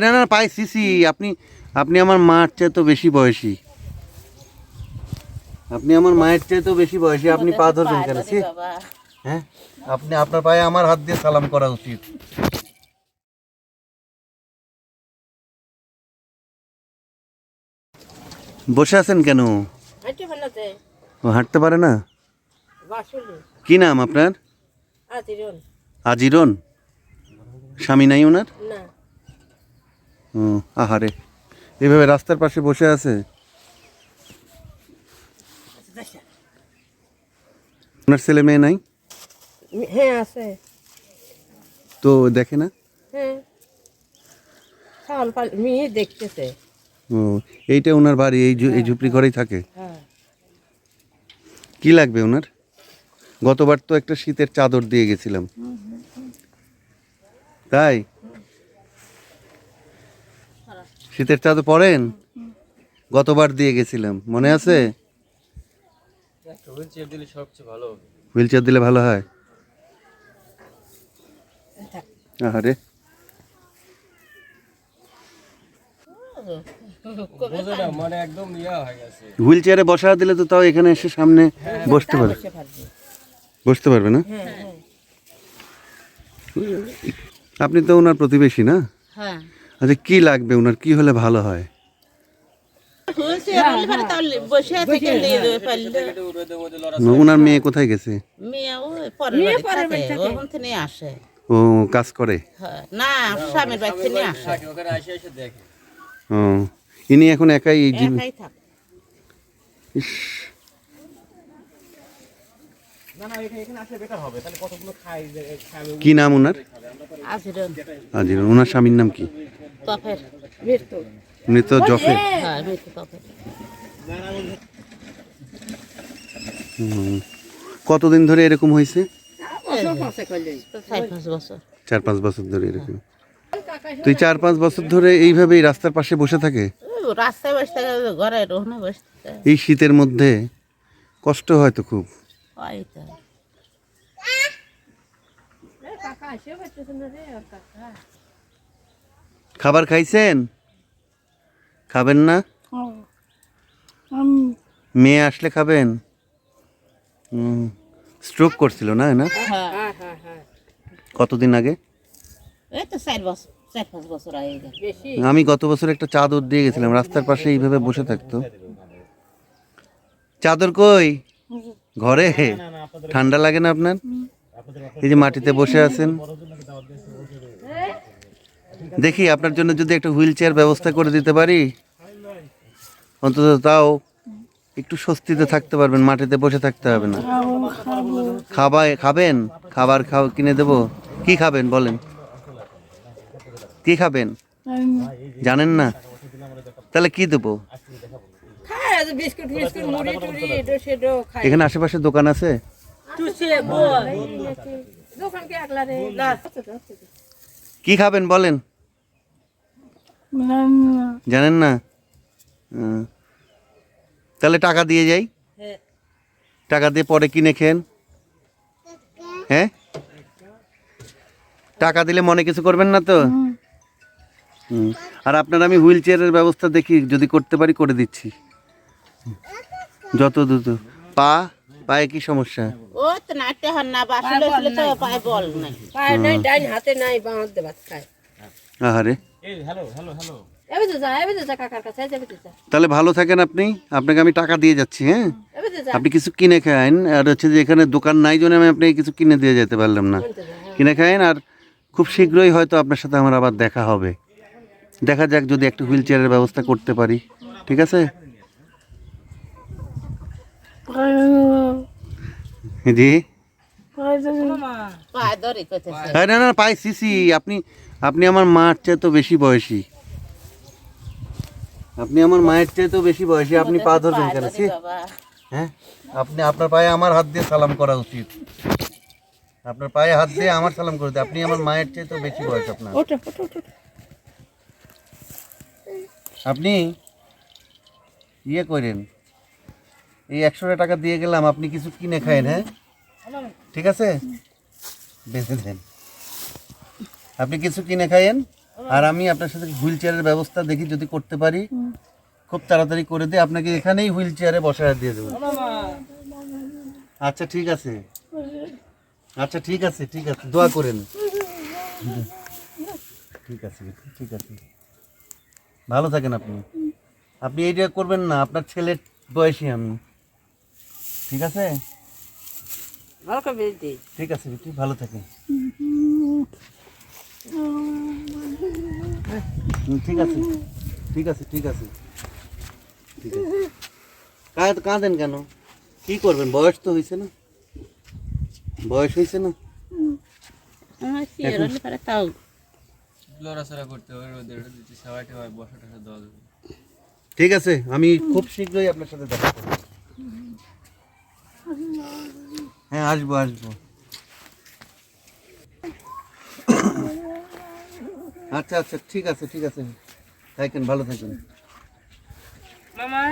না না পাই সিসি আপনি আপনি আমার মার চেয়ে তো বেশি বয়সী। আপনি আমার মায়ের চেয়ে তো বেশি বয়সী আপনি পা ধরবেন কেন? হ্যাঁ? আপনি আপনার পায়ে আমার হাত দিয়ে সালাম করা উচিত। বসে আছেন কেন? ও হাঁটতে পারে না? কি নাম আপনার? আতিরুন আজিরন স্বামী নাই ওনার? না। আহারে। এভাবে রাস্তার পাশে বসে আছে? ওনার ছেলে মেয়ে নাই? হ্যাঁ আছে। তো দেখে না? হ্যাঁ। মেয়ে দেখতেছে। ও এইটা ওনার বাড়ি এই এই ঝুপড়ি ঘরেই থাকে? হ্যাঁ। কি লাগবে ওনার? গতবার তো একটা শীতের চাদর দিয়ে গেছিলাম। তাই? শীতের চাদর পরেন গতবার দিয়ে গেছিলাম। মনে আছে? হুইল চেয়ার দিলে ভালো হয়? আরে মানে একদম হয়ে গেছে। হুইল চেয়ারে বসা দিলে তো তাও এখানে এসে সামনে বসতে পারবে। বসতে পারবে না? হ্যাঁ হ্যাঁ। আপনি তো ওনার প্রতিবেশী না? হ্যাঁ। আচ্ছা কি লাগবে ওনার কি হলে ভালো হয়? ওনার মেয়ে কোথায় গেছে? ও কাজ করে? হ্যাঁ না স্বামীর নিয়ে আসে। ও ইনি এখন একাই ইস, কি নাম ওনার? আজিরুন আজির ওনার স্বামীর নাম কি? তফের। মৃত্যু। উনি তো জফে হ্যাঁ হুম। কতদিন ধরে এরকম হয়েছে? চার পাঁচ বছর। চার পাঁচ বছর ধরে এরকম। তুই চার পাঁচ বছর ধরে এইভাবেই রাস্তার পাশে বসে থাকে? রাস্তায় বসে থাকে ঘরে বসে থাকে। এই শীতের মধ্যে কষ্ট হয় তো খুব। খাবার খাইছেন খাবেন না মেয়ে আসলে খাবেন স্ট্রোক করছিল না না হ্যাঁ কতদিন আগে আমি গত বছর একটা চাদর দিয়ে গেছিলাম রাস্তার পাশে এইভাবে বসে থাকতো চাদর কই ঘরে? ঠান্ডা লাগে না আপনার? এই যে মাটিতে বসে আছেন। দেখি আপনার জন্য যদি একটা হুইল চেয়ার ব্যবস্থা করে দিতে পারি। অন্তত তাও একটু স্বস্তিতে থাকতে পারবেন মাটিতে বসে থাকতে হবে না। খাবার খাবেন? খাবার খাও কিনে দেবো। কি খাবেন বলেন? কি খাবেন? জানেন না? তাহলে কি দেবো? বিস্কুট বিস্কুট মুড়ি টুড়ি এটো সেটো খায় এখানে আশেপাশে দোকান আছে? তুসে বল। দোকান কে একলা রে কি খাবেন বলেন? জানেন না? তাহলে টাকা দিয়ে যাই। হ্যাঁ। টাকা দিয়ে পরে কিনে খেন। হ্যাঁ? টাকা দিলে মনে কিছু করবেন না তো? হুম। আর আপনার আমি হুইল চেয়ারের ব্যবস্থা দেখি যদি করতে পারি করে দিচ্ছি। যত দ্রুত। পা পায়ে কি সমস্যা? ও তো নাটে হন না বাসলে ছিল তো পায় বল নাই। পায় নাই ডাইন হাতে নাই বাঁ হাতে ভাত খায়। আহারে। এই হ্যালো হ্যালো হ্যালো এবে তো যা এবে তো যা কাকার কাছে যাবে তো যা। তাহলে ভালো থাকেন আপনি। আপনাকে আমি টাকা দিয়ে যাচ্ছি হ্যাঁ? আপনি কিছু কিনে খায়েন আর হচ্ছে যে এখানে দোকান নাই জন্য আমি আপনাকে কিছু কিনে দিয়ে যেতে পারলাম না। কিনে খায়েন আর খুব শীঘ্রই হয়তো আপনার সাথে আমার আবার দেখা হবে। দেখা যাক যদি একটু হুইল চেয়ারের ব্যবস্থা করতে পারি ঠিক আছে? জি না না সিসি আপনি আপনি আমার মার চেয়ে তো বেশি বয়সী। আপনি আমার মায়ের চেয়ে তো বেশি বয়সী আপনি পা ধরবেন কেন? হ্যাঁ? আপনি আপনার পায়ে আমার হাত দিয়ে সালাম করা উচিত। আপনার পায়ে হাত দিয়ে আমার সালাম করে আপনি আমার মায়ের চেয়ে তো বেশি বয়স আপনার। আপনি ইয়ে করেন এই একশো টাকা দিয়ে গেলাম, আপনি কিছু কিনে খায়েন হ্যাঁ? ঠিক আছে? বেঁচে দেন। আপনি কিছু কিনে খাইয়েন, আর আমি আপনার সাথে হুইল চেয়ারের ব্যবস্থা দেখি যদি করতে পারি, খুব তাড়াতাড়ি করে দিয়ে আপনাকে এখানেই হুইল চেয়ারে বসায় দিয়ে দেবো। আচ্ছা ঠিক আছে। আচ্ছা ঠিক আছে ঠিক আছে, দোয়া করেন। ঠিক আছে ঠিক আছে। ভালো থাকেন আপনি। আপনি এইটা করবেন না, আপনার ছেলের বয়সী আমি। ঠিক আছে? ঠিক আছে বিটি ভালো থাকে। ঠিক আছে ঠিক আছে ঠিক আছে। ঠিক আছে। কাঁদ কাঁদেন কেন? কি করবেন? বয়স তো হয়েছে না? বয়স হয়েছে না? যাবে। ঠিক আছে আমি খুব শীঘ্রই আপনার সাথে দেখা করব। হ্যাঁ আসব আসব আচ্ছা আচ্ছা ঠিক আছে ঠিক আছে থাকেন ভালো থাকেন মামা